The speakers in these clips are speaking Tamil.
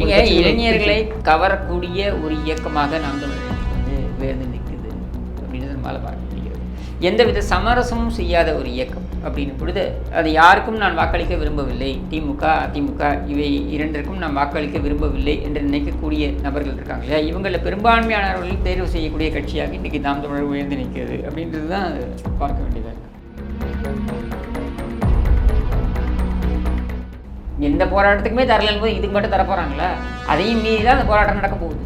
நீங்க இளைஞர்களை கவரக்கூடிய ஒரு இயக்கமாக நாம் வந்து உயர்ந்து நிற்குது அப்படின்றத நம்மளால் பார்க்க முடியாது எந்தவித சமரசமும் செய்யாத ஒரு இயக்கம் அப்படின்னு பொழுது அது யாருக்கும் நான் வாக்களிக்க விரும்பவில்லை. திமுக அதிமுக இவை இரண்டிற்கும் நான் வாக்களிக்க விரும்பவில்லை என்று நினைக்கக்கூடிய நபர்கள் இருக்காங்க இல்லையா? இவங்களில் பெரும்பான்மையானவர்கள் தேர்வு செய்யக்கூடிய கட்சியாக இன்றைக்கி நாம் தமிழர் உயர்ந்து நிற்கிறது அப்படின்றது தான் பார்க்க வேண்டியதாக இருக்கு. எந்த போராட்டத்துக்குமே தரலன்னு போது இதுக்கு மட்டும் தர போறாங்களா? அதையும் மீறி தான் அந்த போராட்டம் நடக்க போகுது.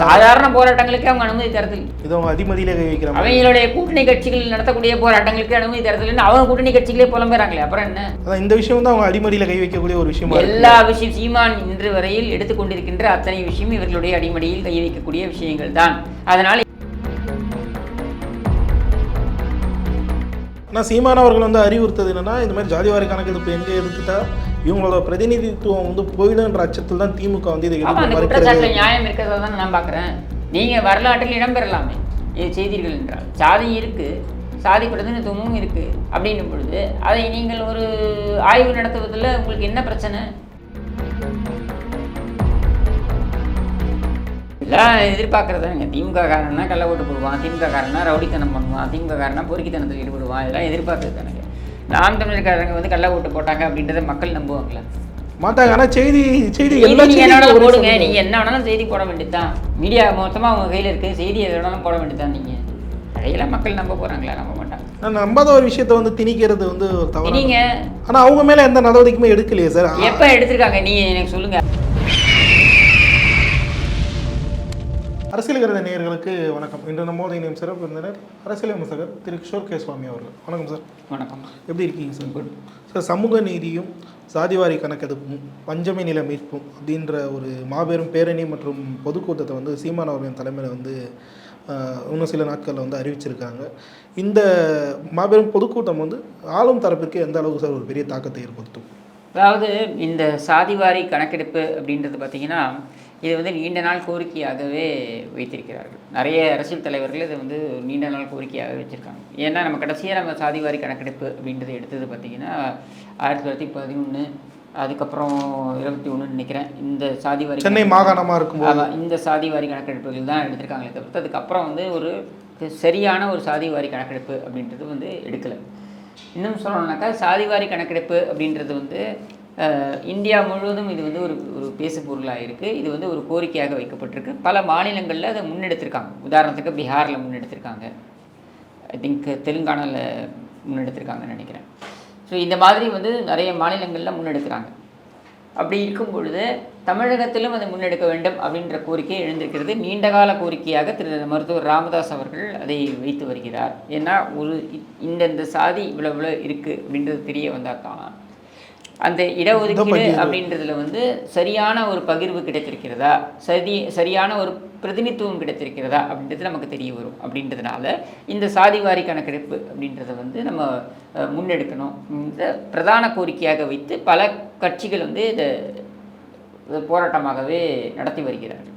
சாதாரண போராட்டங்களுக்கு அவங்க அனுமதி தரதில்லை. இது அவங்க அதிமதியில கை வைக்கிற மாதிரி அவங்களுடைய கூட்டணி கட்சிகள் நடத்தக்கூடிய போராட்டங்களுக்கு அனுமதி தரதில்லைன்னு அவங்க கூட்டணி கட்சிகளே புலம்பெறாங்களே அப்புறம் என்ன? இந்த விஷயம் தான் அவங்க அடிமதியில கை வைக்கக்கூடிய ஒரு விஷயமா எல்லா விஷயம் சீமான் இன்று வரையில் எடுத்துக்கொண்டிருக்கின்ற அத்தனை விஷயம் இவர்களுடைய அடிமடியில் கை வைக்கக்கூடிய விஷயங்கள் தான். அதனால் ஆனால் சீமான் அவர்கள் வந்து அறிவுறுத்தது என்னன்னா இந்த மாதிரி ஜாதிவாரி கணக்கெடுப்பு எங்கே எடுத்துட்டா இவங்களோட பிரதிநிதித்துவம் வந்து போயிடுன்ற அச்சத்தில் தான் திமுக வந்து இதை குற்றச்சாட்டுல நியாயம் இருக்கிறதா தான் நான் பார்க்குறேன். நீங்க வரலாற்றில் இடம்பெறலாமே இது செய்தீர்கள் என்றால். சாதி இருக்கு சாதி பிரதிநிதித்துவமும் இருக்கு அப்படின்னும் பொழுது அதை நீங்கள் ஒரு ஆய்வு நடத்துவதில் உங்களுக்கு என்ன பிரச்சனை? எல்லாம் எதிர்பார்க்கறதாங்க திமுக காரனா கள்ள ஓட்டு போடுவான் திமுக காரனா ரவுடித்தனம் பண்ணுவான் திமுக காரனா பொறுக்கித்தனத்தில் ஈடுபடுவான். இதெல்லாம் எதிர்பார்க்கறது தானே நாம் தமிழர்காரங்க வந்து கள்ள ஓட்டு போட்டாங்க அப்படின்றத மக்கள் நம்புவாங்களா. மாட்டாங்க. ஆனால் செய்தி செய்தி செய்தி எல்லா ஒரே போடுங்க. சொல்லுங்க. நீங்க என்ன வேணாலும் செய்தி போட வேண்டியதுதான். மீடியா மொத்தமா உங்க கையில இருக்கு. செய்தி எது வேணாலும் போட வேண்டியதுதான் நீங்க. அதையெல்லாம் மக்கள் நம்ப போறாங்களா? நம்ப மாட்டாங்க. நான் நம்பாத ஒரு விஷயத்தை வந்து திணிக்கிறது வந்து ஒரு தவறு நீங்க ஆனால் அவங்க மேலே எந்த நடவடிக்கையுமே எடுக்கலையே சார். எப்ப எடுத்திருக்காங்க? நீங்க எனக்கு சொல்லுங்க. அரசியல் கருத நேயர்களுக்கு வணக்கம். இன்று நம்மோட இணையம் சிறப்பு விருந்தினர் அரசியல் விமர்சகர் திரு கிஷோர் கேஸ்வாமி அவர்கள். வணக்கம் சார். வணக்கம். எப்படி இருக்கீங்க சார்? சார் சமூக நீதியும் சாதிவாரி கணக்கெடுப்பும் பஞ்சமி நில மீட்பும் அப்படின்ற ஒரு மாபெரும் பேரணி மற்றும் பொதுக்கூட்டத்தை வந்து சீமான் அவர்களின் தலைமையில் வந்து இன்னும் சில நாட்களில் வந்து அறிவிச்சிருக்காங்க. இந்த மாபெரும் பொதுக்கூட்டம் வந்து ஆளும் தரப்பிற்கு எந்த அளவுக்கு சார் ஒரு பெரிய தாக்கத்தை ஏற்படுத்தும்? அதாவது இந்த சாதிவாரி கணக்கெடுப்பு அப்படின்றது பார்த்தீங்கன்னா இது வந்து நீண்ட நாள் கோரிக்கையாகவே வைத்திருக்கிறார்கள். நிறைய அரசியல் தலைவர்கள் இதை வந்து நீண்ட நாள் கோரிக்கையாக வச்சுருக்காங்க. ஏன்னா நம்ம கடைசியாக நம்ம சாதிவாரி கணக்கெடுப்பு அப்படின்றத எடுத்தது பார்த்தீங்கன்னா ஆயிரத்தி தொள்ளாயிரத்தி பதினொன்று அதுக்கப்புறம் இருபத்தி ஒன்றுன்னு நினைக்கிறேன். இந்த சாதிவாரி சென்னை மாகாணமாக இருக்கும்போது. ஆமாம் இந்த சாதிவாரி கணக்கெடுப்புகள் தான் எடுத்திருக்காங்களே தவிர்த்து அதுக்கப்புறம் வந்து ஒரு சரியான ஒரு சாதிவாரி கணக்கெடுப்பு அப்படின்றது வந்து எடுக்கலை. இன்னும் சொல்லணும்னாக்கா சாதிவாரி கணக்கெடுப்பு அப்படின்றது வந்து இந்தியா முழுவதும் இது வந்து ஒரு ஒரு பேசு பொருளாக இருக்குது இது வந்து ஒரு கோரிக்கையாக வைக்கப்பட்டிருக்கு. பல மாநிலங்களில் அதை முன்னெடுத்திருக்காங்க. உதாரணத்துக்கு பீகாரில் முன்னெடுத்திருக்காங்க. ஐ திங்க் தெலுங்கானாவில் முன்னெடுத்திருக்காங்கன்னு நினைக்கிறேன். ஸோ இந்த மாதிரி வந்து நிறைய மாநிலங்களில் முன்னெடுக்கிறாங்க. அப்படி இருக்கும் பொழுது தமிழகத்திலும் அதை முன்னெடுக்க வேண்டும் அப்படின்ற கோரிக்கை எழுந்திருக்கிறது. நீண்டகால கோரிக்கையாக திரு மருத்துவர் ராமதாஸ் அவர்கள் அதை வைத்து வருகிறார். ஏன்னா ஒரு இந்தந்த சாதி இவ்வளோ இவ்வளோ இருக்குது அப்படின்றது தெரிய வந்தால் தான்? அந்த இடஒதுக்கீடு. அப்படின்றதுல வந்து சரியான ஒரு பகிர்வு கிடைத்திருக்கிறதா? சரி சரியான ஒரு பிரதிநிதித்துவம் கிடைத்திருக்கிறதா? அப்படின்றது நமக்கு தெரிய வரும். அப்படின்றதுனால இந்த சாதிவாரி கணக்கெடுப்பு அப்படின்றத வந்து நம்ம முன்னெடுக்கணும். இந்த பிரதான கோரிக்கையாக வைத்து பல கட்சிகள் வந்து இதை போராட்டமாகவே நடத்தி வருகிறார்கள்.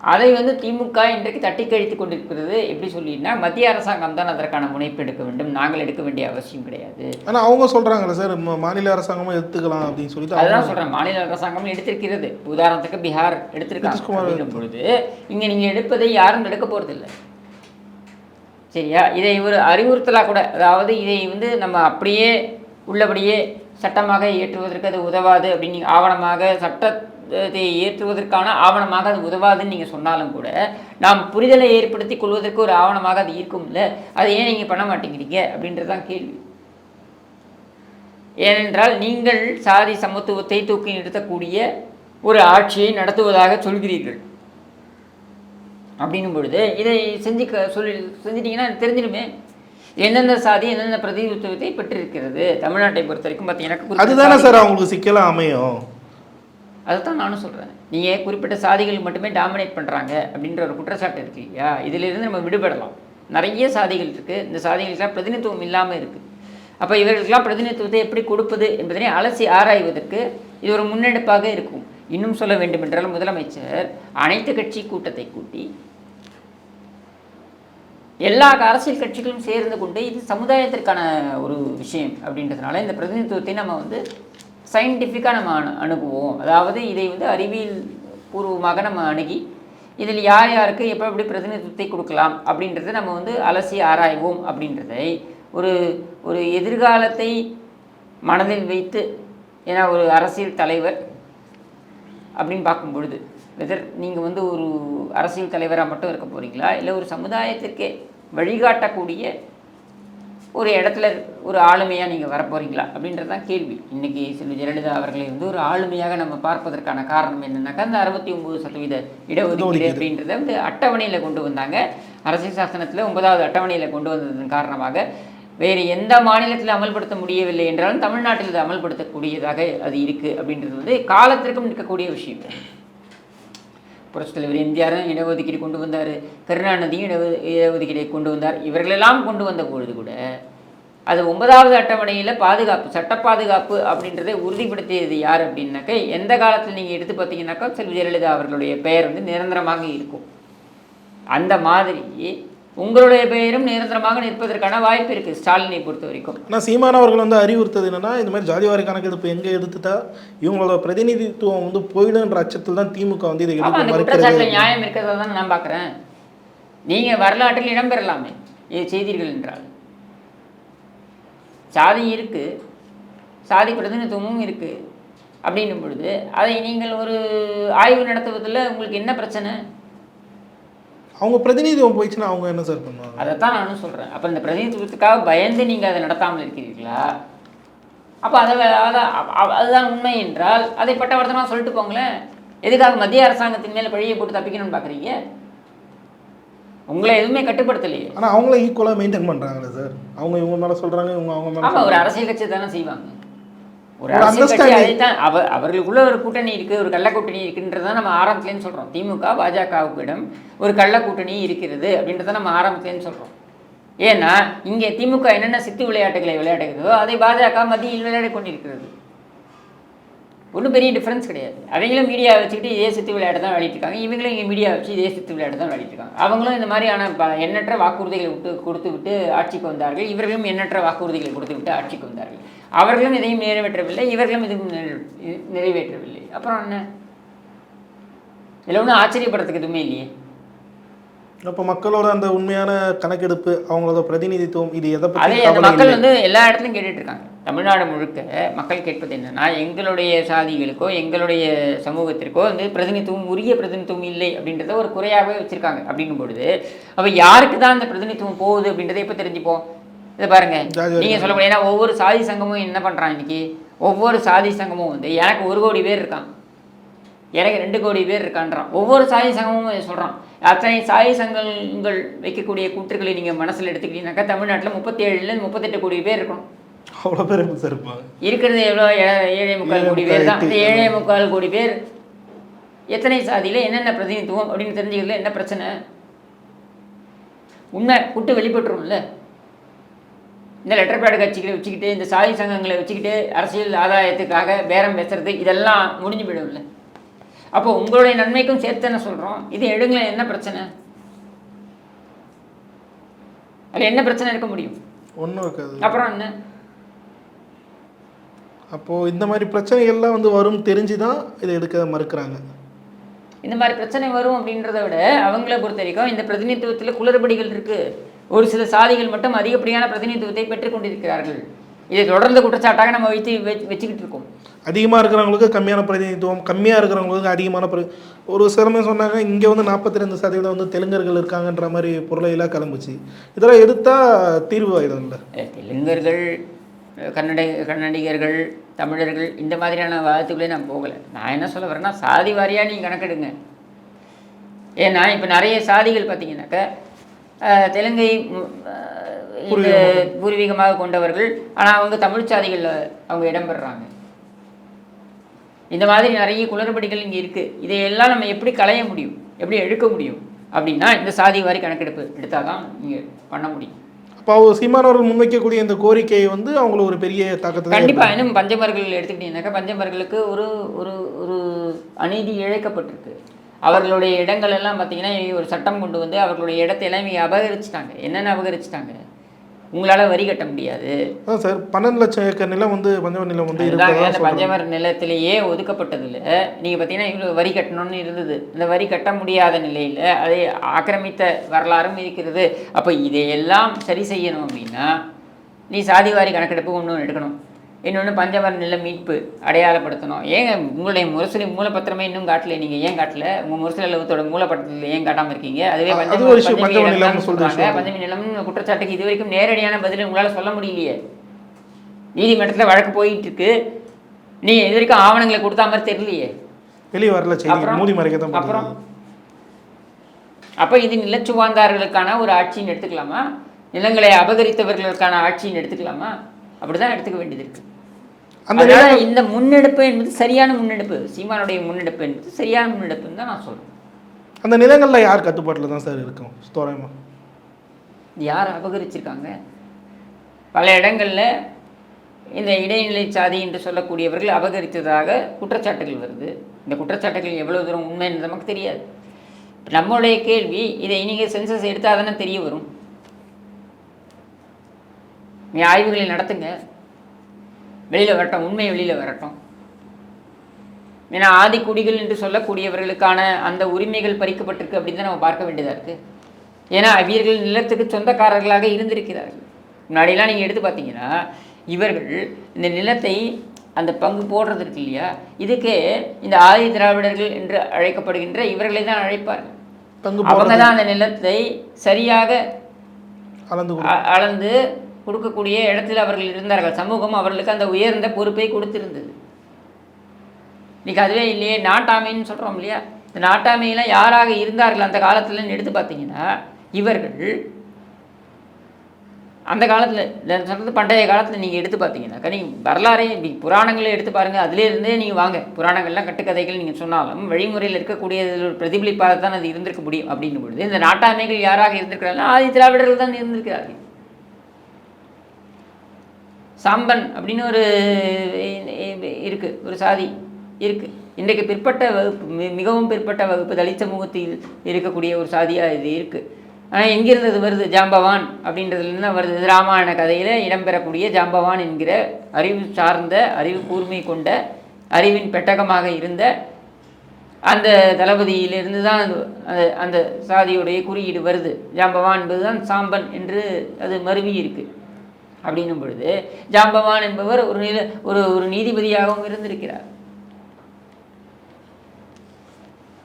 அதை வந்து திமுக இன்றைக்கு தட்டி கழித்து கொண்டிருக்கிறது. எப்படி சொல்லினா மத்திய அரசாங்கம் தான் அதற்கான முனைப்பு எடுக்க வேண்டும். நாங்கள் எடுக்க வேண்டிய அவசியம் கிடையாது. ஆனால் அவங்க சொல்கிறாங்களே சார் மாநில அரசாங்கமும் எடுத்துக்கலாம் அப்படின்னு சொல்லிட்டு அதுதான் அவங்க சொல்றேன். மாநில அரசாங்கம் எடுத்திருக்கிறது. உதாரணத்துக்கு பீகார் எடுத்திருக்காங்க பொழுது இங்க நீங்க எடுப்பதை யாரும் எடுக்க போறதில்லை. சரியா? இதை ஒரு அறிவுறுத்தலா கூட அதாவது இதை வந்து நம்ம அப்படியே உள்ளபடியே சட்டமாக ஏற்றுவதற்கு அது உதவாது அப்படின்னு ஆவணமாக சட்டத்தை ஏற்றுவதற்கான ஆவணமாக அது உதவாதுன்னு நீங்கள் சொன்னாலும் கூட நாம் புரிதலை ஏற்படுத்தி கொள்வதற்கு ஒரு ஆவணமாக அது இருக்கும்ல? அதை ஏன் நீங்கள் பண்ண மாட்டேங்கிறீங்க? அப்படின்றது தான் கேள்வி. ஏனென்றால் நீங்கள் சாதி சமத்துவத்தை தூக்கி நிறுத்தக்கூடிய ஒரு ஆட்சியை நடத்துவதாக சொல்கிறீர்கள். அப்படின்னும் பொழுது இதை செஞ்சு க- சொல்லி செஞ்சிட்டிங்கன்னா தெரிஞ்சிடுமே. எந்தெந்த சாதி எந்தெந்த பிரதிநிதித்துவத்தை பெற்றிருக்கிறது? தமிழ்நாட்டை பொறுத்த வரைக்கும் பார்த்தீங்கன்னா அதுதானே சார் அவங்களுக்கு சிக்கலாக அமையும். அதுதான் நானும் சொல்கிறேன் நீங்கள் குறிப்பிட்ட சாதிகள் மட்டுமே டாமினேட் பண்ணுறாங்க அப்படின்ற ஒரு குற்றச்சாட்டு இருக்கு இல்லையா? இதிலிருந்து நம்ம விடுபடலாம். நிறைய சாதிகள் இருக்குது இந்த சாதிகளுக்கெல்லாம் பிரதிநிதித்துவம் இல்லாமல் இருக்குது அப்போ இவர்களுக்கெல்லாம் பிரதிநிதித்துவத்தை எப்படி கொடுப்பது என்பதனை அலசி ஆராய்வதற்கு இது ஒரு முன்னெடுப்பாக இருக்கும். இன்னும் சொல்ல வேண்டுமென்றால் முதலமைச்சர் அனைத்து கட்சி கூட்டத்தை கூட்டி எல்லா அரசியல் கட்சிகளும் சேர்ந்து கொண்டு இது சமுதாயத்திற்கான ஒரு விஷயம் அப்படின்றதுனால இந்த பிரதிநிதித்துவத்தை நம்ம வந்து சயின்டிஃபிக்காக நம்ம அணு அணுகுவோம். அதாவது இதை வந்து அறிவியல் பூர்வமாக நம்ம அணுகி இதில் யார் யாருக்கு எப்போ எப்படி பிரதிநிதித்துவத்தை கொடுக்கலாம் அப்படின்றத நம்ம வந்து அலசி ஆராய்வோம் அப்படின்றதை ஒரு ஒரு எதிர்காலத்தை மனதில் வைத்து ஏன்னா ஒரு அரசியல் தலைவர் அப்படின்னு பார்க்கும் பொழுது வெதர் நீங்கள் வந்து ஒரு அரசியல் தலைவராக மட்டும் இருக்க போகிறீங்களா இல்லை ஒரு சமுதாயத்திற்கே வழிகாட்டக்கூடிய ஒரு இடத்துல ஒரு ஆளுமையாக நீங்கள் வரப்போகிறீங்களா அப்படின்றது தான் கேள்வி. இன்றைக்கி செல்வி ஜெயலலிதா அவர்களை வந்து ஒரு ஆளுமையாக நம்ம பார்ப்பதற்கான காரணம் என்னன்னாக்கா அந்த அறுபத்தி ஒம்பது சதவீத இடஒதுக்கீடு அப்படின்றத வந்து அட்டவணையில் கொண்டு வந்தாங்க. அரசியல் சாசனத்தில் ஒன்பதாவது அட்டவணையில் கொண்டு வந்ததன் காரணமாக வேறு எந்த மாநிலத்தில் அமல்படுத்த முடியவில்லை என்றாலும் தமிழ்நாட்டில் அமல்படுத்தக்கூடியதாக அது இருக்குது அப்படின்றது வந்து காலத்திற்கும் நிற்கக்கூடிய விஷயம். புரட்சித் தலைவர் எம்ஜிஆரும் இடஒதுக்கீடு கொண்டு வந்தார். கருணாநிதியும் இட இடஒதுக்கீடை கொண்டு வந்தார். இவர்களெல்லாம் கொண்டு வந்த பொழுது கூட அது ஒன்பதாவது அட்டவணையில் பாதுகாப்பு சட்ட பாதுகாப்பு அப்படின்றதை உறுதிப்படுத்தியது யார் அப்படின்னாக்கா எந்த காலத்தில் நீங்கள் எடுத்து பார்த்தீங்கன்னாக்கா செல்வி ஜெயலலிதா அவர்களுடைய பெயர் வந்து நிரந்தரமாக இருக்கும். அந்த மாதிரி உங்களுடைய பெயரும் நிரந்தரமாக நிற்பதற்கான வாய்ப்பு இருக்குது ஸ்டாலினை பொறுத்த வரைக்கும். ஆனால் சீமான் அவர்கள் வந்து அறிவுறுத்தது என்னன்னா இந்த மாதிரி ஜாதிவாரி கணக்கெடுப்பு எங்கே எடுத்துட்டா இவங்களோட பிரதிநிதித்துவம் வந்து போயிடுன்ற அச்சத்தில் தான் திமுக வந்து இதை குற்றச்சாட்டில் நியாயம் இருக்கிறதா தான் நான் பார்க்குறேன் நீங்கள் வரலாற்றில் இடம்பெறலாமே இது செய்தீர்கள் என்றால். சாதி இருக்குது சாதி பிரதிநிதித்துவமும் இருக்குது அப்படின்னும் பொழுது அதை நீங்கள் ஒரு ஆய்வு நடத்துவதில் உங்களுக்கு என்ன பிரச்சனை? அவங்க பிரதிநிதித்துவம் போயிடுச்சுன்னா அவங்க என்ன சார் பண்ணுவாங்க? அதைத்தான் நானும் சொல்கிறேன் அப்போ இந்த பிரதிநிதித்துவத்துக்காக பயந்து நீங்கள் அதை நடத்தாமல் இருக்கிறீர்களா? அப்போ அதை அதை அதுதான் உண்மை என்றால் அதை பட்டவர்த்தனமாக சொல்லிட்டு போங்களேன். எதுக்காக மத்திய அரசாங்கத்தின் மேலே பழியை போட்டு தப்பிக்கணும்னு பார்க்குறீங்க உங்களை எதுவுமே கட்டுப்படுத்தலையே. ஆனால் அவங்கள ஈக்குவலாக மெயின்டைன் பண்ணுறாங்களே சார் அவங்க இவங்க மேலே சொல்கிறாங்க இவங்க அவங்க மேலே ஒரு அரசியல் கட்சி தானே செய்வாங்க. ஒரு அவ அவர்களுக்குள்ள ஒரு கூட்டணி இருக்குது ஒரு கள்ள கூட்டணி இருக்குன்றதை நம்ம ஆரம்பத்துலேருந்து சொல்கிறோம் திமுக பாஜகவுக்கிடம் ஒரு கள்ள கூட்டணி இருக்கிறது அப்படின்றத நம்ம ஆரம்பத்துலேருந்து சொல்கிறோம் ஏன்னா இங்கே திமுக என்னென்ன சித்து விளையாட்டுகளை விளையாடுகிறதோ அதை பாஜக மத்தியில் விளையாடி கொண்டிருக்கிறது. ஒன்றும் பெரிய டிஃப்ரென்ஸ் கிடையாது. அவங்களும் மீடியா வச்சுக்கிட்டு இதே சித்து விளையாட்டு தான் விளையாடிட்டு இருக்காங்க. இவங்களும் இங்கே மீடியா வச்சு இதே சித்து விளையாட்டு தான் விளையாடிட்டு இருக்காங்க. அவங்களும் இந்த மாதிரியான எண்ணற்ற வாக்குறுதிகளை விட்டு கொடுத்து விட்டு ஆட்சிக்கு வந்தார்கள். இவர்களும் எண்ணற்ற வாக்குறுதிகளை கொடுத்து விட்டு ஆட்சிக்கு வந்தார்கள். அவர்களும் இதையும் நிறைவேற்றவில்லை இவர்களும் இதுவும் நிறை- இது நிறைவேற்றவில்லை. அப்புறம் என்ன? இதில் ஒன்றும் ஆச்சரியப்படுறதுக்கு எதுவுமே இல்லையே. அப்போ மக்களோட அந்த உண்மையான கணக்கெடுப்பு அவங்களோட பிரதிநிதித்துவம் இது எதை பற்றி அந்த மக்கள். வந்து எல்லா இடத்துலையும் கேட்டுட்டு இருக்காங்க தமிழ்நாடு முழுக்க மக்கள் கேட்பது என்னன்னா எங்களுடைய சாதிகளுக்கோ எங்களுடைய சமூகத்திற்கோ வந்து பிரதிநிதித்துவம் உரிய பிரதிநிதித்துவம் இல்லை அப்படின்றத ஒரு குறையாகவே வச்சிருக்காங்க. அப்படிங்கும் பொழுது அப்போ யாருக்கு தான் அந்த பிரதிநிதித்துவம் போகுது அப்படின்றத எப்போ தெரிஞ்சுப்போம். இதை பாருங்க. ஜாதி வாரி நீங்க சொல்லக்கூடிய ஏன்னா ஒவ்வொரு சாதி சங்கமும் என்ன பண்றான் இன்னைக்கு? ஒவ்வொரு சாதி சங்கமும் வந்து எனக்கு ஒரு கோடி பேர் இருக்கான். எனக்கு ரெண்டு கோடி பேர் இருக்கான்றான். ஒவ்வொரு சாதி சங்கமும் இதை சொல்றான். அத்தனை சாதி சங்கங்கள் வைக்கக்கூடிய கூற்றுக்களை நீங்க மனசுல எடுத்துக்கிட்டீங்கன்னாக்கா தமிழ்நாட்டில் முப்பத்தி ஏழுலேருந்து முப்பத்தெட்டு கோடி பேர் இருக்கணும். அவ்வளோ பேர் இருப்பாங்க? இருக்கிறது எவ்வளோ? ஏழே முக்கால் கோடி பேர் தான். அந்த. ஏழே முக்கால் கோடி பேர் எத்தனை சாதியில் என்னென்ன பிரதிநிதித்துவம் அப்படின்னு தெரிஞ்சுக்கிறதுல என்ன பிரச்சனை? உண்மை புட்டு வெளிப்பட்டுரும்ல. இந்த லெட்டர் பேட் கட்சிகளை வச்சுக்கிட்டு இந்த சாதி சங்கங்களை வச்சுக்கிட்டு அரசியல் ஆதாயத்துக்காக பேரம் பேசுறது இதெல்லாம் முடிஞ்சு போயிடும்ல. அப்போ உங்களுடைய நன்மைக்கும் சேர்த்து என்ன சொல்கிறோம் இது எடுங்களேன் என்ன பிரச்சனை? அதில் என்ன பிரச்சனை இருக்க முடியும்? ஒன்றும் இருக்காது. அப்புறம் என்ன? அப்போது இந்த மாதிரி பிரச்சனைகள்லாம் வந்து வரும் தெரிஞ்சு தான் இதை எடுக்க மறுக்கிறாங்க. இந்த மாதிரி பிரச்சனை வரும் அப்படின்றத விட அவங்கள பொறுத்த வரைக்கும் இந்த பிரதிநிதித்துவத்தில் குளறுபடிகள் இருக்கு. ஒரு சில சாதிகள் மட்டும் அதிகப்படியான பிரதிநிதித்துவத்தை பெற்றுக் கொண்டிருக்கிறார்கள். இதை தொடர்ந்து குற்றச்சாட்டாக நம்ம வைத்து வச்சு- வச்சுக்கிட்டு இருக்கோம். அதிகமாக இருக்கிறவங்களுக்கு கம்மியான பிரதிநிதித்துவம் கம்மியாக இருக்கிறவங்களுக்கு அதிகமான பிர ஒரு சிலமே சொன்னாங்க இங்கே வந்து நாற்பத்தி ரெண்டு சதவீதம் வந்து தெலுங்கர்கள் இருக்காங்கன்ற மாதிரி பொருளையெல்லாம் கிளம்புச்சு. இதெல்லாம் எடுத்தால் தீர்வு ஆகிடும்ல அஹ் தெலுங்கர்கள் கன்னட கன்னடிகர்கள் தமிழர்கள் இந்த மாதிரியான வாதத்துக்குள்ளே நான் போகலை. நான் என்ன சொல்ல வரேன்னா சாதி வாரியாக நீங்கள் கணக்கெடுங்க. ஏன்னா இப்போ நிறைய சாதிகள் பார்த்தீங்கன்னாக்கா தெலுங்கை இந்த பூர்வீகமாக. கொண்டவர்கள். ஆனால் அவங்க தமிழ் சாதிகளில் அவங்க இடம்பெறுறாங்க இந்த மாதிரி நிறைய குளறுபடிகள் இங்கே இருக்குது இதையெல்லாம் நம்ம எப்படி களைய முடியும்? எப்படி எடுக்க முடியும்? அப்படின்னா இந்த சாதி வாரி கணக்கெடுப்பு எடுத்தால் தான் இங்கே பண்ண முடியும். அப்போ அவங்க சீமானவர்கள் முன்வைக்கக்கூடிய இந்த கோரிக்கையை வந்து அவங்கள ஒரு பெரிய தாக்கத்தை தான் கண்டிப்பா. இன்னும் பஞ்சமர்கள் எடுத்துக்கிட்டீங்கன்னாக்கா பஞ்சமர்களுக்கு ஒரு ஒரு ஒரு அநீதி இழைக்கப்பட்டிருக்கு. அவர்களுடைய இடங்கள் எல்லாம் பார்த்தீங்கன்னா ஒரு சட்டம் கொண்டு வந்து அவர்களுடைய இடத்தை எல்லாம் இவங்க அபகரிச்சிட்டாங்க. என்னென்ன அபகரிச்சிட்டாங்க? உங்களால் வரி கட்ட முடியாது. சார் பன்னெண்டு லட்சம் ஏக்கர் நிலம் வந்து பஞ்சம நிலம் வந்து அந்த. பஞ்சமர் நிலத்திலேயே ஒதுக்கப்பட்டதில் நீங்கள் பார்த்தீங்கன்னா இவ்வளோ வரி கட்டணும்னு இருந்தது. இந்த வரி கட்ட முடியாத நிலையில் அதை ஆக்கிரமித்த வரலாறும் இருக்கிறது. அப்போ இதையெல்லாம் சரி செய்யணும் அப்படின்னா நீ சாதிவாரி கணக்கெடுப்பு ஒன்று எடுக்கணும். இன்னொன்று பஞ்சமர் நில மீட்பு அடையாளப்படுத்தணும். ஏங்க உங்களுடைய முரசொலி மூலப்பத்திரமே இன்னும் காட்டல நீங்கள் ஏன் காட்டல? உங்கள் முரசொலி அலுவலகத்தோட மூலப்பத்திரத்தில் ஏன் காட்டாமல் இருக்கீங்க? அதுவே அது பஞ்சம நிலம்னு நிலம்னு குற்றச்சாட்டுக்கு இது வரைக்கும் நேரடியான பதில் உங்களால் சொல்ல முடியலையே. நீதிமன்றத்தில் வழக்கு போயிட்டு இருக்கு நீ இது வரைக்கும் ஆவணங்களை கொடுத்தா மாதிரி தெரியலையே. வெளியே வரல அப்புறம்? மூடி மறைக்க தான் அப்புறம் பண்ணுறாங்க அப்போ இது நிலச்சுவாந்தார்களுக்கான ஒரு ஆட்சின்னு எடுத்துக்கலாமா? நிலங்களை அபகரித்தவர்களுக்கான ஆட்சின்னு எடுத்துக்கலாமா? அப்படிதான் எடுத்துக்க வேண்டியது இருக்கு. அந்த அதனால இந்த முன்னெடுப்பு என்பது சரியான முன்னெடுப்பு. சீமானுடைய முன்னெடுப்பு என்பது சரியான முன்னெடுப்புன்னு தான் நான் சொல்றேன். அந்த நிலங்களில் யார் கட்டுப்பாட்டில் தான் சார் இருக்கும்? தோராயமா. யார் அபகரிச்சிருக்காங்க? பல இடங்கள்ல இந்த இடைநிலை சாதி என்று சொல்லக்கூடியவர்கள் அபகரித்ததாக குற்றச்சாட்டுகள் வருது. இந்த குற்றச்சாட்டுகள் எவ்வளவு தூரம் உண்மைன்னு நமக்கு தெரியாது. நம்மளுடைய கேள்வி இதை நீங்கள் சென்சஸ் எடுத்தால் தானே தெரிய வரும். நீ ஆய்வுகளை நடத்துங்க. வெளியில் வரட்டும் உண்மை வெளியில் வரட்டும். ஏன்னா ஆதிக்குடிகள் என்று சொல்லக்கூடியவர்களுக்கான அந்த உரிமைகள் பறிக்கப்பட்டிருக்கு அப்படின்னு தான் நம்ம பார்க்க வேண்டியதாக இருக்குது ஏன்னா அவர்கள் நிலத்துக்கு சொந்தக்காரர்களாக இருந்திருக்கிறார்கள். முன்னாடியெல்லாம் நீங்கள் எடுத்து பார்த்தீங்கன்னா இவர்கள் இந்த நிலத்தை அந்த பங்கு போடுறது இருக்கு இல்லையா? இதுக்கு இந்த ஆதி திராவிடர்கள் என்று அழைக்கப்படுகின்ற இவர்களை தான் அழைப்பார்கள். பங்கு அவங்க தான் அந்த நிலத்தை சரியாக அளந்து அளந்து கொடுக்கக்கூடிய இடத்தில் அவர்கள் இருந்தார்கள். சமூகம் அவர்களுக்கு அந்த உயர்ந்த பொறுப்பை கொடுத்திருந்தது. இன்றைக்கி அதுவே இல்லையே நாட்டாமைன்னு சொல்கிறோம் இல்லையா? இந்த நாட்டாமையெல்லாம் யாராக இருந்தார்கள் அந்த காலத்துலன்னு எடுத்து பார்த்தீங்கன்னா இவர்கள் அந்த காலத்தில் சொல்கிறது பண்டைய காலத்தில் நீங்கள் எடுத்து பார்த்தீங்கன்னாக்கா நீங்கள் வரலாறையும் இப்படி புராணங்களை எடுத்து பாருங்கள் அதிலேருந்தே நீங்கள் வாங்க. புராணங்கள்லாம் கட்டுக்கதைகள் நீங்கள் சொன்னாலும் வழிமுறையில் இருக்கக்கூடிய ஒரு பிரதிபலிப்பாக தான் அது இருந்திருக்க முடியும் அப்படின்னும் பொழுது இந்த நாட்டாமைகள் யாராக இருந்திருக்கிறார்கள் ஆதி திராவிடர்கள் தான் இருந்திருக்கிறார்கள். சாம்பன் அப்படின்னு ஒரு இருக்குது ஒரு சாதி இருக்கு. இன்றைக்கு பிற்பட்ட வகுப்பு மிகவும் பிற்பட்ட வகுப்பு தலித் சமூகத்தில் இருக்கக்கூடிய ஒரு சாதியாக இது இருக்குது ஆனால் எங்கிருந்து அது வருது? ஜாம்பவான் அப்படின்றதுலேருந்து தான் வருது ராமாயண கதையில் இடம்பெறக்கூடிய ஜாம்பவான் என்கிற அறிவு சார்ந்த அறிவு கூர்மை கொண்ட அறிவின் பெட்டகமாக இருந்த அந்த தளபதியிலிருந்து தான் அது- அந்த அந்த சாதியுடைய குறியீடு வருது. ஜாம்பவான் என்பதுதான் சாம்பன் என்று அது மருவி இருக்குது அப்படின்னும் பொழுது ஜாம்பவான் என்பவர் ஒரு நில ஒரு ஒரு நீதிபதியாகவும் இருந்திருக்கிறார்.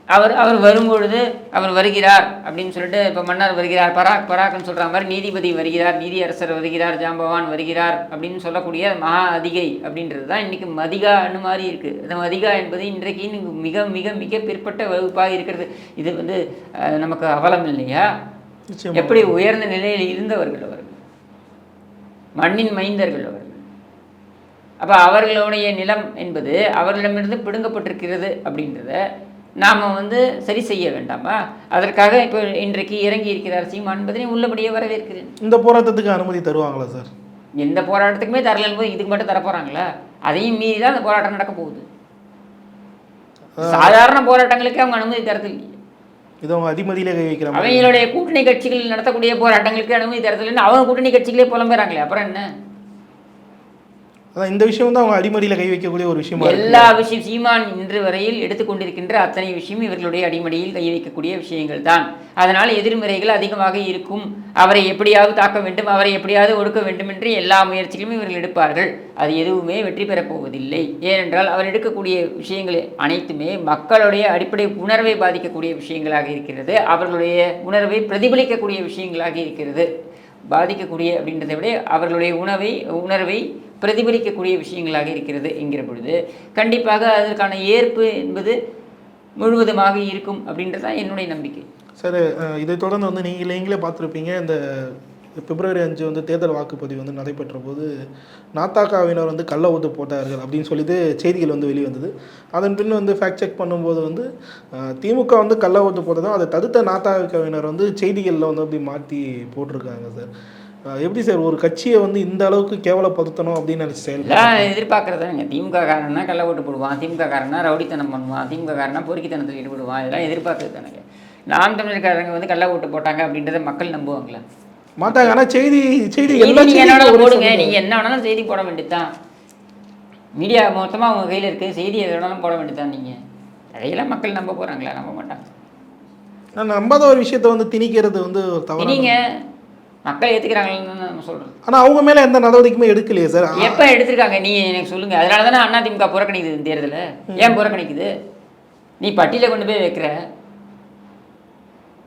அவர் அவர் வரும்பொழுது அவர் வருகிறார் அப்படின்னு சொல்லிட்டு இப்போ மன்னர் வருகிறார் பராக் பராக்னு சொல்கிற மாதிரி நீதிபதி வருகிறார் நீதியரசர் வருகிறார் ஜாம்பவான் வருகிறார் அப்படின்னு சொல்லக்கூடிய மகா அதிகை அப்படின்றது தான் இன்றைக்கி மதிகான்னு மாதிரி இருக்குது இந்த மதிகா என்பது இன்றைக்கு மிக மிக மிக பிற்பட்ட வகுப்பாக இருக்கிறது. இது வந்து நமக்கு அவலம் இல்லையா? எப்படி உயர்ந்த நிலையில் இருந்தவர்கள் அவர்கள்? மண்ணின் மைந்தர்கள் அவர்கள். அப்போ அவர்களுடைய நிலம் என்பது அவர்களிடமிருந்து பிடுங்கப்பட்டிருக்கிறது அப்படின்றத நாம் வந்து சரி செய்ய வேண்டாமா? அதற்காக இப்போ இன்றைக்கு இறங்கி இருக்கிறார் சீமான் என்பதனை உள்ளபடியே வரவேற்கிறேன். இந்த போராட்டத்துக்கு அனுமதி தருவாங்களா சார்? எந்த போராட்டத்துக்குமே தரலன்னு போது இதுக்கு மட்டும் தரப்போகிறாங்களா அதையும் மீறி தான் அந்த போராட்டம் நடக்க போகுது. சாதாரண போராட்டங்களுக்கு அவங்க அனுமதி தரதில்லை இது அவங்க அதிமதியில கை வைக்கிறாங்க அவங்களுடைய கூட்டணி கட்சிகள் நடத்தக்கூடிய போராட்டங்களுக்கு அனுமதி தரதில்லைன்னு அவங்க கூட்டணி கட்சிகளே புலம்புறாங்களே அப்புறம் என்ன? அதான் இந்த விஷயம் தான் அவங்க அடிமடியில் கை வைக்கக்கூடிய ஒரு விஷயம் எல்லா விஷயம் சீமான் இன்று வரையில் எடுத்துக்கொண்டிருக்கின்ற அத்தனை விஷயம் இவர்களுடைய அடிமடியில் கை வைக்கக்கூடிய விஷயங்கள் தான் அதனால் எதிர்மறைகள் அதிகமாக இருக்கும். அவரை எப்படியாவது தாக்க வேண்டும் அவரை எப்படியாவது ஒடுக்க வேண்டும் என்று எல்லா முயற்சிகளும் இவர்கள் எடுப்பார்கள். அது எதுவுமே வெற்றி பெறப் போவதில்லை. ஏனென்றால் அவர் எடுக்கக்கூடிய விஷயங்கள் அனைத்துமே மக்களுடைய அடிப்படை உணர்வை பாதிக்கக்கூடிய விஷயங்களாக இருக்கிறது. அவர்களுடைய உணர்வை பிரதிபலிக்கக்கூடிய விஷயங்களாக இருக்கிறது. பாதிக்கக்கூடிய அப்படின்றத விட அவர்களுடைய உணவை உணர்வை பிரதிபலிக்கக்கூடிய விஷயங்களாக இருக்கிறது என்கிற பொழுது கண்டிப்பாக அதற்கான ஏற்பு என்பது முழுவதுமாக இருக்கும் அப்படின்றது தான் என்னுடைய நம்பிக்கை. சார் இதை தொடர்ந்து வந்து நீங்கள் நீங்களே பார்த்துருப்பீங்க இந்த பிப்ரவரி அஞ்சு வந்து தேர்தல் வாக்குப்பதிவு வந்து நடைபெற்ற போது நாத்தாக்காவினர் வந்து கள்ள ஓட்டு போட்டார்கள் அப்படின்னு சொல்லிட்டு செய்திகள் வந்து வெளிவந்தது. அதன் பின் வந்து ஃபேக்ட் செக் பண்ணும்போது வந்து திமுக வந்து கள்ள ஓட்டு போட்டதும் அதை தடுத்த நாத்தாக்காவினர் வந்து செய்திகளில் வந்து அப்படி மாற்றி போட்டிருக்காங்க சார். எப்படி சார் ஒரு கட்சியை வந்து இந்த அளவுக்கு கேவலப்படுத்தணும் அப்படின்னு நினச்சி செயல் எதிர்பார்க்குறதாங்க திமுக காரனா கள்ள ஓட்டு போடுவான் திமுக காரனா ரவுடித்தனம் பண்ணுவான் திமுக காரனா பொறுக்கித்தனத்தில் ஈடுபடுவான் இதெல்லாம் எதிர்பார்க்குறது தானே. நாம் தமிழர்காரங்க வந்து கள்ள ஓட்டு போட்டாங்க அப்படின்றத மக்கள் நம்புவாங்களே? மாட்டாங்க. ஆனா செய்தி செய்தி செய்தி எல்லா நீங்க என்ன செய்தியும் வேணாலும் ஒரே போடுங்க. சமயம். நீங்க என்ன வேணாலும் செய்தி போட வேண்டியதுதான் மீடியா மொத்தமா உங்க கையில இருக்கு. செய்தி எது வேணாலும் போட வேண்டியதுதான் நீங்க. அதையெல்லாம் மக்கள் நம்ப போறாங்களா நம்ப மாட்டாங்க. நான் நம்பாத ஒரு விஷயத்தை வந்து திணிக்கிறது வந்து ஒரு தவறு நீங்க மக்கள் ஏத்துக்கிறாங்கன்னு நம்ம சொல்றோம் ஆனா அவங்க மேல எந்த நடவடிக்கையுமே எடுக்கலையே சார். எப்ப எடுத்திருக்காங்க? நீ எனக்கு சொல்லுங்க. அதனால தானே அண்ணா திமுக புறக்கணிக்குது இந்த தேர்தல. ஏன் புறக்கணிக்குது? நீ பட்டியல கொண்டு போய் வைக்கிற.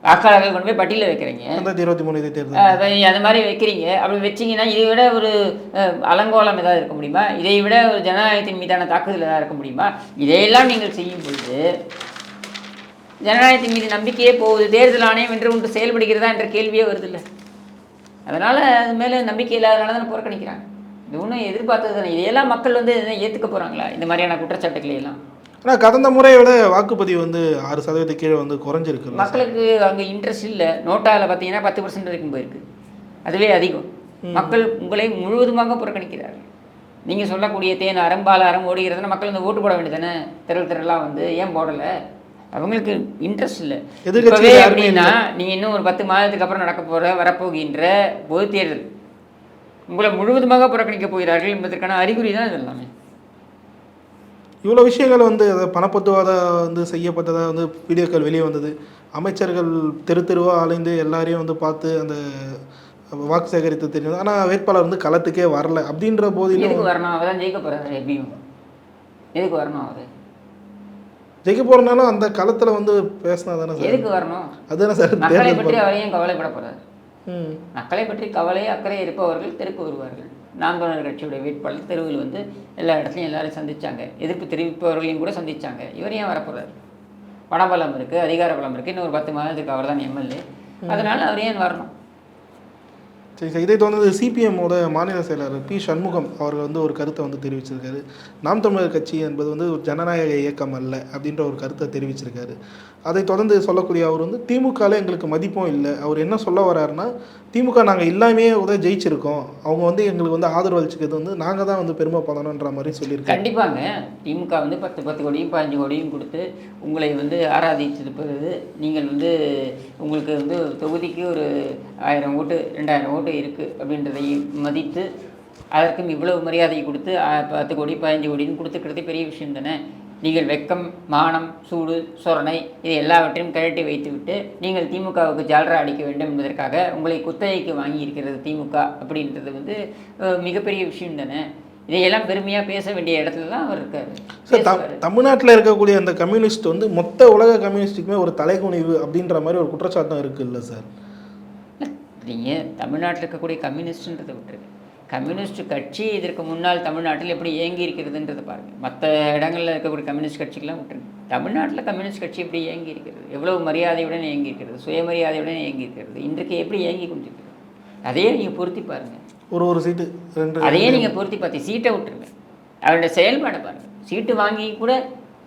வாக்காளர்கள் கொண்டு போய் பட்டியல வைக்கிறீங்க. ரெண்டாயிரத்தி இருபத்தி மூணு இதை தேர்தல். அந்த மாதிரி வைக்கிறீங்க. அப்படி வச்சீங்கன்னா இதை விட ஒரு அலங்கோலம் ஏதாவது இருக்க முடியுமா? இதை விட ஒரு ஜனநாயகத்தின் மீதான தாக்குதல் ஏதாவது இருக்க முடியுமா? இதையெல்லாம் நீங்கள் செய்யும் பொழுது ஜனநாயகத்தின் மீது நம்பிக்கையே போகுது. தேர்தல் ஆணையம் என்று ஒன்று செயல்படுகிறதா என்ற கேள்வியே வருதில்ல அதனால் அது மேலே நம்பிக்கை இல்லாதனால தானே புறக்கணிக்கிறாங்க. இது ஒன்றும் எதிர்பார்த்தது தானே. இதையெல்லாம் மக்கள் வந்து ஏற்றுக்க போகிறாங்களா இந்த மாதிரியான குற்றச்சாட்டுக்களை எல்லாம். ஆனா கடந்த முறையை விட வாக்குப்பதிவு வந்து ஆறு சதவீத கீழே வந்து குறைஞ்சிருக்குல்ல மக்களுக்கு அங்கே இன்ட்ரெஸ்ட் இல்லை. நோட்டாவில் பார்த்தீங்கன்னா பத்து பர்சன்ட் வரைக்கும் போயிருக்கு. அதுவே அதிகம். மக்கள் உங்களை முழுவதுமாக புறக்கணிக்கிறார்கள். நீங்கள் சொல்லக்கூடிய தேன் அறம்பால் அறம் ஓடுகிறதுனா மக்கள் வந்து ஓட்டு போட வேண்டியதானே திரள் திரளாக வந்து ஏன் போடலை? அவங்களுக்கு இன்ட்ரெஸ்ட் இல்லை. இப்பவே அப்படின்னா நீங்கள் இன்னும் ஒரு பத்து மாதத்துக்கு அப்புறம் நடக்க போகிற வரப்போகின்ற பொது தேர்தல். உங்களை முழுவதுமாக புறக்கணிக்க போகிறார்கள் என்பதற்கான அறிகுறி தான் இது எல்லாமே இவ்வளோ விஷயங்கள் வந்து பணப்பத்துவாத வந்து செய்யப்பட்டதா வந்து வீடியோக்கள் வெளியே வந்தது. அமைச்சர்கள் தெரு தெருவாக அலைந்து எல்லாரையும் வந்து பார்த்து அந்த வாக்கு சேகரித்து தெரியும் ஆனால் வேட்பாளர் வந்து களத்துக்கே வரல. அப்படின்ற போதிலும் எதுக்கு வரணும்? அவர் தான் ஜெயிக்க போகிறாரு எப்படியும். எதுக்கு வரணும் அவர்? ஜெயிக்க போகிறனாலும் அந்த களத்தில் வந்து பேசினா தானே சார்? எதுக்கு வரணும்? அதுதானே சார் மக்களை பற்றி பணி. அவர் ஏன் கவலைப்பட போறாரு? ம். மக்களை பற்றி கவலை அக்கறை இருப்பவர்கள் தெருக்கு வருவார்கள் நாம் கட்சியுடைய வேட்பாளர் தெருவில் வந்து எல்லா இடத்துலையும் எல்லாரையும் சந்திச்சாங்க. எதிர்ப்பு தெரிவிப்பவர்களையும் கூட சந்திச்சாங்க. இவர் ஏன் வரப்போறாரு? பணபலம் இருக்குது அதிகார பலம் இருக்குது இன்னும் ஒரு பத்து மாதத்துக்கு அவர் தான் எம்எல்ஏ அதனால அவர் ஏன் வரணும்? சரி சார். இதை தொடர்ந்து சிபிஎம்மோட மாநில செயலாளர் பி. சண்முகம் அவர்கள் வந்து ஒரு கருத்தை வந்து தெரிவிச்சிருக்காரு. நாம் தமிழர் கட்சி என்பது வந்து ஒரு ஜனநாயக இயக்கம் அல்ல அப்படின்ற ஒரு கருத்தை தெரிவிச்சிருக்காரு. அதை தொடர்ந்து சொல்லக்கூடிய அவர் வந்து திமுகவில் எங்களுக்கு மதிப்பும் இல்லை. அவர் என்ன சொல்ல வர்றாருன்னா திமுக நாங்கள் எல்லாமே உதவ ஜெயிச்சிருக்கோம். அவங்க வந்து எங்களுக்கு வந்து ஆதரவு அளிச்சுக்கிறது வந்து நாங்கள் தான் வந்து பெருமைப்படணுன்ற மாதிரி சொல்லியிருக்கோம் கண்டிப்பாங்க. திமுக வந்து பத்து பத்து கோடியும் பதினஞ்சு கோடியும் கொடுத்து உங்களை வந்து ஆராதிச்சிருப்பது நீங்கள் வந்து உங்களுக்கு வந்து தொகுதிக்கு ஒரு ஆயிரம் ஓட்டு ரெண்டாயிரம் ஓட்டு இருக்குது அப்படின்றதை மதித்து அதற்கும் இவ்வளவு மரியாதை கொடுத்து பத்து கோடி பதினஞ்சு கோடின்னு கொடுத்துக்கிறது பெரிய விஷயம் தானே. நீங்கள் வெக்கம் மானம் சூடு சொரணை இது எல்லாவற்றையும் கழட்டி வைத்துவிட்டு நீங்கள் திமுகவுக்கு ஜால்ரா அடிக்க வேண்டும் என்பதற்காக உங்களை குத்தகைக்கு வாங்கி இருக்கிறது திமுக அப்படின்றது வந்து மிகப்பெரிய விஷயம் தானே. இதையெல்லாம் பெருமையாக பேச வேண்டிய இடத்துல தான் அவர் இருக்காரு. சார். தமிழ்நாட்டில் இருக்கக்கூடிய அந்த கம்யூனிஸ்ட் வந்து மொத்த உலக கம்யூனிஸ்ட்டுக்குமே ஒரு தலைகுனிவு அப்படின்ற மாதிரி ஒரு குற்றச்சாட்டம் இருக்குல்ல சார்? நீங்கள் தமிழ்நாட்டில் இருக்கக்கூடிய கம்யூனிஸ்ட்ன்றதை விட்டுருங்க. கம்யூனிஸ்ட் கட்சி இதற்கு முன்னால் தமிழ்நாட்டில் எப்படி இயங்கி இருக்கிறதுன்றதை பாருங்கள் மற்ற இடங்களில் இருக்கக்கூடிய கம்யூனிஸ்ட் கட்சிக்கெல்லாம் விட்டுருங்க. தமிழ்நாட்டில் கம்யூனிஸ்ட் கட்சி எப்படி இயங்கி இருக்கிறது? எவ்வளவு மரியாதையுடன் இயங்கி இருக்கிறது? சுயமரியாதையுடன் இயங்கி இருக்கிறது? இன்றைக்கு எப்படி இயங்கி கொண்டிருக்கிறது? அதையே நீங்கள் பொருத்தி பாருங்கள் ஒரு ஒரு சீட்டு ரெண்டு அதையே நீங்கள் பொருத்தி பார்த்து சீட்டை விட்டுருங்க. அவருடைய செயல்பாடை பாருங்கள் சீட்டு வாங்கி கூட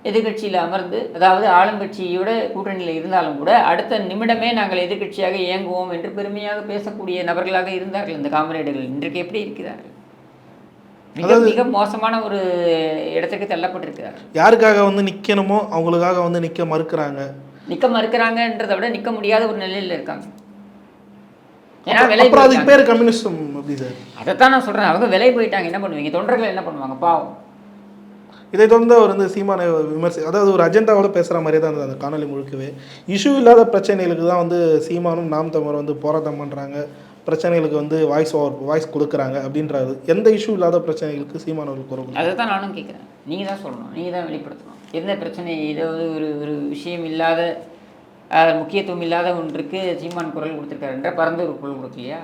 எதிர்க்கட்சியில் அமர்ந்து அதாவது ஆளுங்கட்சியோட கூட்டணியில் இருந்தாலும் கூட அடுத்த நிமிடமே நாங்கள் எதிர்க்கட்சியாக இயங்குவோம் என்று பெருமையாக பேசக்கூடிய நபர்களாக இருந்தார்கள். இந்த காமரேடுகள் இன்றைக்கு எப்படி இருக்கிறார்கள்? மிக மிக மோசமான ஒரு இடத்துக்கு தள்ளப்பட்டிருக்கிறார்கள். யாருக்காக வந்து நிற்கணுமோ அவங்களுக்காக வந்து நிற்க மறுக்கிறாங்க. நிற்க மறுக்கிறாங்கன்றதை விட நிற்க முடியாத ஒரு நிலையில் இருக்காங்க. ஏன்னா விலை அதுக்கு. பேர் கம்யூனிஸ்டம் சார் அதைத்தான் நான் சொல்கிறேன் அவங்க விலை போயிட்டாங்க. என்ன பண்ணுவீங்க? தொண்டர்கள் என்ன பண்ணுவாங்க? பாவம். இதை தொடர்ந்து அவர் வந்து சீமான விமர்சி அதாவது ஒரு அஜெண்டாவோட பேசுகிற மாதிரியே தான் இருந்தது அந்த காணொலி முழுக்கவே. இஷ்யூ இல்லாத பிரச்சனைகளுக்கு தான் வந்து சீமானும் நாம் தமிழர் வந்து போராட்டம் பண்ணுறாங்க பிரச்சனைகளுக்கு வந்து வாய்ஸ் ஓவர் வாய்ஸ் கொடுக்குறாங்க அப்படின்றாரு. எந்த இஷ்யூ இல்லாத பிரச்சனைகளுக்கு சீமானவர்கள் குரல் அதை தான் நானும் கேட்குறேன் நீங்கள் தான் சொல்லணும். நீங்கள் தான் வெளிப்படுத்தணும். எந்த பிரச்சனை ஏதாவது ஒரு ஒரு விஷயம் இல்லாத முக்கியத்துவம் இல்லாத ஒன்றுக்கு சீமான் குரல் கொடுத்துருக்காருன்ற பரந்தூர் குரல் கொடுக்கலையா?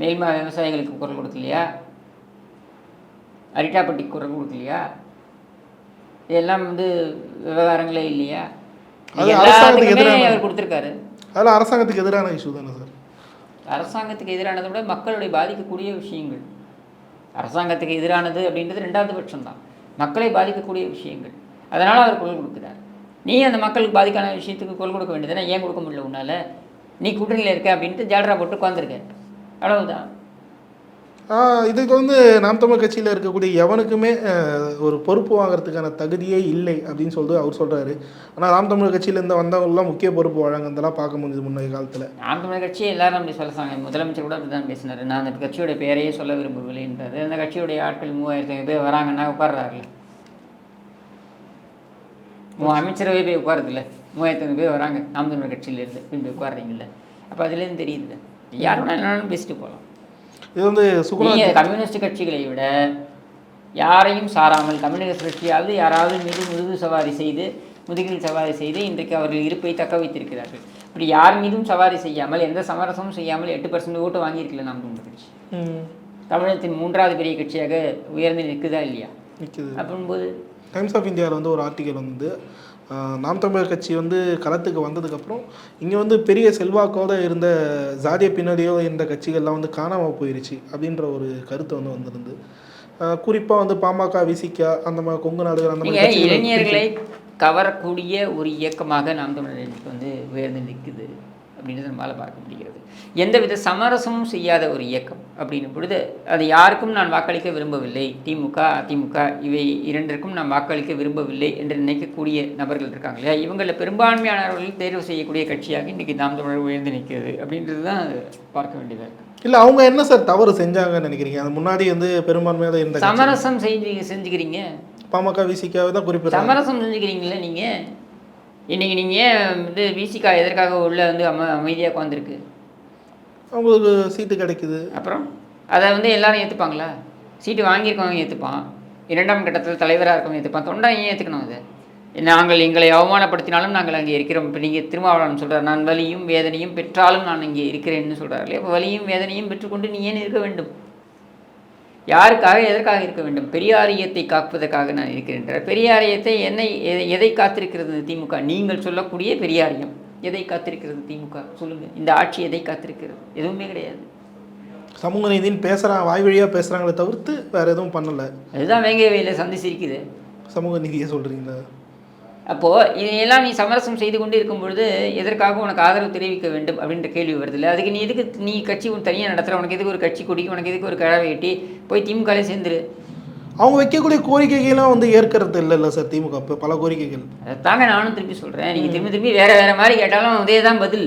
மேல்மா விவசாயிகளுக்கு குரல் கொடுக்கலையா? அரிட்டாப்பட்டிக்கு குரல் கொடுக்கலையா? இதெல்லாம் வந்து விவகாரங்களே இல்லையா? அவர் கொடுத்துருக்காரு. அதெல்லாம் அரசாங்கத்துக்கு எதிரான இஷ்யூ தானே சார்? அரசாங்கத்துக்கு எதிரானதை விட மக்களுடைய பாதிக்கக்கூடிய விஷயங்கள். அரசாங்கத்துக்கு எதிரானது அப்படின்றது ரெண்டாவது பட்சம்தான். மக்களை பாதிக்கக்கூடிய விஷயங்கள். அதனால் அவர் குரல் கொடுக்குறார். நீ அந்த மக்களுக்கு பாதிக்கான விஷயத்துக்கு குரல் கொடுக்க வேண்டியதுனா ஏன் கொடுக்க முடியல உன்னால்? நீ கூட்டணியில் இருக்க அப்படின்ட்டு ஜால்ரா போட்டு உட்காந்துருக்க அவ்வளவுதான். இதுக்கு வந்து நாம் தமிழ் கட்சியில் இருக்கக்கூடிய எவனுக்குமே ஒரு பொறுப்பு வாங்குறதுக்கான தகுதியே இல்லை அப்படின்னு சொல்லிட்டு அவர் சொல்கிறாரு ஆனால் நாம் தமிழ் கட்சியிலேருந்து வந்தவங்களாம் முக்கிய பொறுப்பு வழங்குறதெல்லாம் பார்க்க முடியுது முன்னைய காலத்தில். நாம் தமிழ் கட்சி எல்லாரும் அப்படி சொல்லுறாங்க முதலமைச்சர் கூட அப்படி தான் பேசினார். நான் அந்த கட்சியோட பேரையே சொல்ல விரும்பவில்லைன்றது அந்த கட்சியுடைய ஆட்கள் மூவாயிரத்தி பேர் வராங்கன்னா உட்கார்றாருல அமைச்சரவை போய் உட்காருதுல்ல. மூவாயிரத்தி பேர் வராங்க. நாம் தமிழ் கட்சியிலேருந்து. போய் உட்காருறீங்கல்ல. அப்போ அதுலேருந்து தெரியுதுல்ல யார் வேணாலும் பேசிட்டு போகலாம். இது வந்து சுகுணா கம்யூனிஸ்ட் கட்சிகளை விட யாரையும் சாராமல் கம்யூனிஸ்ட் கட்சியாவது யாராவது மீது முதுகு சவாரி செய்து முதுகில் சவாரி செய்து இன்றைக்கு அவர்கள் இருப்பை தக்க வைத்திருக்கிறார்கள். இப்படி யார் மீதும் சவாரி செய்யாமல் எந்த சமரசமும் செய்யாமல் எட்டு பர்சன்ட் ஓட்டு வாங்கியிருக்கல நாம் தமிழர் கட்சி. ம், தமிழகத்தின் மூன்றாவது பெரிய கட்சியாக உயர்ந்து நிற்குதா இல்லையா? நிக்குது அப்படின்போது டைம்ஸ் ஆஃப் இந்தியாவில் வந்து ஒரு ஆர்டிக்கல் வந்து நாம் தமிழர் கட்சி வந்து களத்துக்கு வந்ததுக்கப்புறம் இங்கே வந்து பெரிய செல்வாக்கோட இருந்த ஜாதிய பின்னணியோட இருந்த கட்சிகள்லாம் வந்து காணாமல் போயிருச்சு அப்படின்ற ஒரு கருத்து வந்து வந்திருந்து. குறிப்பாக வந்து பாமக விசிகா அந்த மாதிரி கொங்கு நாடுகள் அந்த மாதிரி இளைஞர்களை கவரக்கூடிய ஒரு இயக்கமாக நாம் தமிழர் வந்து உயர்ந்து நிற்குது. அப்படின்றத நம்மளால் பார்க்க முடிகிறது. எந்தவித சமரசமும் செய்யாத ஒரு இயக்கம் அப்படின்னும் பொழுது அது யாருக்கும் நான் வாக்களிக்க விரும்பவில்லை. திமுக அதிமுக இவை இரண்டிற்கும் நான் வாக்களிக்க விரும்பவில்லை என்று நினைக்கக்கூடிய நபர்கள் இருக்காங்க இல்லையா? இவங்களில் பெரும்பான்மையானவர்கள் தேர்வு செய்யக்கூடிய கட்சியாக இன்றைக்கி நாம் தமிழர் உயர்ந்து நிற்கிறது அப்படின்றது தான் பார்க்க வேண்டியதாக இருக்குது இல்லை அவங்க என்ன சார் தவறு செஞ்சாங்கன்னு நினைக்கிறீங்க? அது முன்னாடி வந்து பெரும்பான்மையாக இருந்த. சமரசம் செஞ்சு செஞ்சுக்கிறீங்க. பாமக விசிகாவை தான் குறிப்பிட்றாங்க. சமரசம் செஞ்சுக்கிறீங்களே நீங்கள் இன்னைக்கு நீங்கள் வந்து விசிகா எதற்காக உள்ள வந்து அம அமைதியாக உட்காந்துருக்கு அவங்களுக்கு சீட்டு கிடைக்குது. அப்புறம் அதை வந்து எல்லாரும் ஏற்றுப்பாங்களா சீட்டு வாங்கியிருக்கவங்க ஏற்றுப்பான் இரண்டாம் கட்டத்தில் தலைவராக இருக்கவங்க ஏற்றுப்பான் தொண்டை ஏன் ஏற்றுக்கணும் அதை? நாங்கள் எங்களை அவமானப்படுத்தினாலும் நாங்கள் அங்கே இருக்கிறோம். இப்போ நீங்கள் திருமாவளவன் சொல்கிறார் நான் வலியும் வேதனையும் பெற்றாலும் நான் இங்கே இருக்கிறேன்னு சொல்கிறார் இல்லையா? வலியும் வேதனையும் பெற்றுக்கொண்டு நீ ஏன் இருக்க வேண்டும்? யாருக்காக எதற்காக இருக்க வேண்டும்? பெரியாரியத்தை காப்பதற்காக நான் இருக்கிறேன் பெரியாரியத்தை என்னை எதை- காத்திருக்கிறது திமுக? நீங்கள் சொல்லக்கூடிய பெரியாரியம். எதை காத்திருக்கிறது திமுக? சொல்லுங்க. இந்த ஆட்சி எதை காத்திருக்கிறது? எதுவுமே கிடையாது. சமூக நீதின்னு பேசுகிறாங்க வாய் வழியாக பேசுகிறாங்களே தவிர்த்து வேறு எதுவும் பண்ணலை. அதுதான் வேங்கை வெயில சந்திச்சிருக்குது. சமூக நீதியை சொல்கிறீங்களா அப்போது இதையெல்லாம் நீ சமரசம் செய்து கொண்டு இருக்கும் பொழுது எதற்காக உனக்கு ஆதரவு தெரிவிக்க வேண்டும்? அப்படின்ற கேள்வி வருது இல்லை அதுக்கு நீ எதுக்கு நீ கட்சி உன் தனியாக நடத்துகிற உனக்கு எதுக்கு ஒரு கட்சி கொடி உனக்கு எதுக்கு ஒரு கழவை வெட்டி போய் திமுகலே சேர்ந்துரு. அவங்க வைக்கக்கூடிய கோரிக்கைகள்லாம் வந்து ஏற்கிறது இல்லைல்ல சார் திமுக இப்போ பல கோரிக்கைகள். அதைத்தாங்க நானும் திருப்பி சொல்கிறேன் நீங்கள் திரும்பி திரும்பி வேறு வேறு மாதிரி கேட்டாலும் அதே தான் பதில்.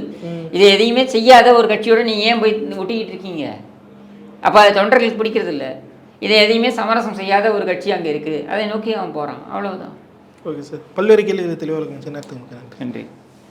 இதை எதையுமே செய்யாத ஒரு கட்சியோட நீ ஏன் போய் ஒட்டிக்கிட்டு இருக்கீங்க? அப்போ அது தொண்டர்களுக்கு பிடிக்கிறது இல்லை இதை எதையுமே சமரசம் செய்யாத ஒரு கட்சி அங்கே இருக்குது. அதை நோக்கி அவன் போகிறான் அவ்வளவுதான். Okay sir. பல்வேறு கேள்வி தெளிவாக இருக்குங்க சார். நேரத்துக்கு நன்றி.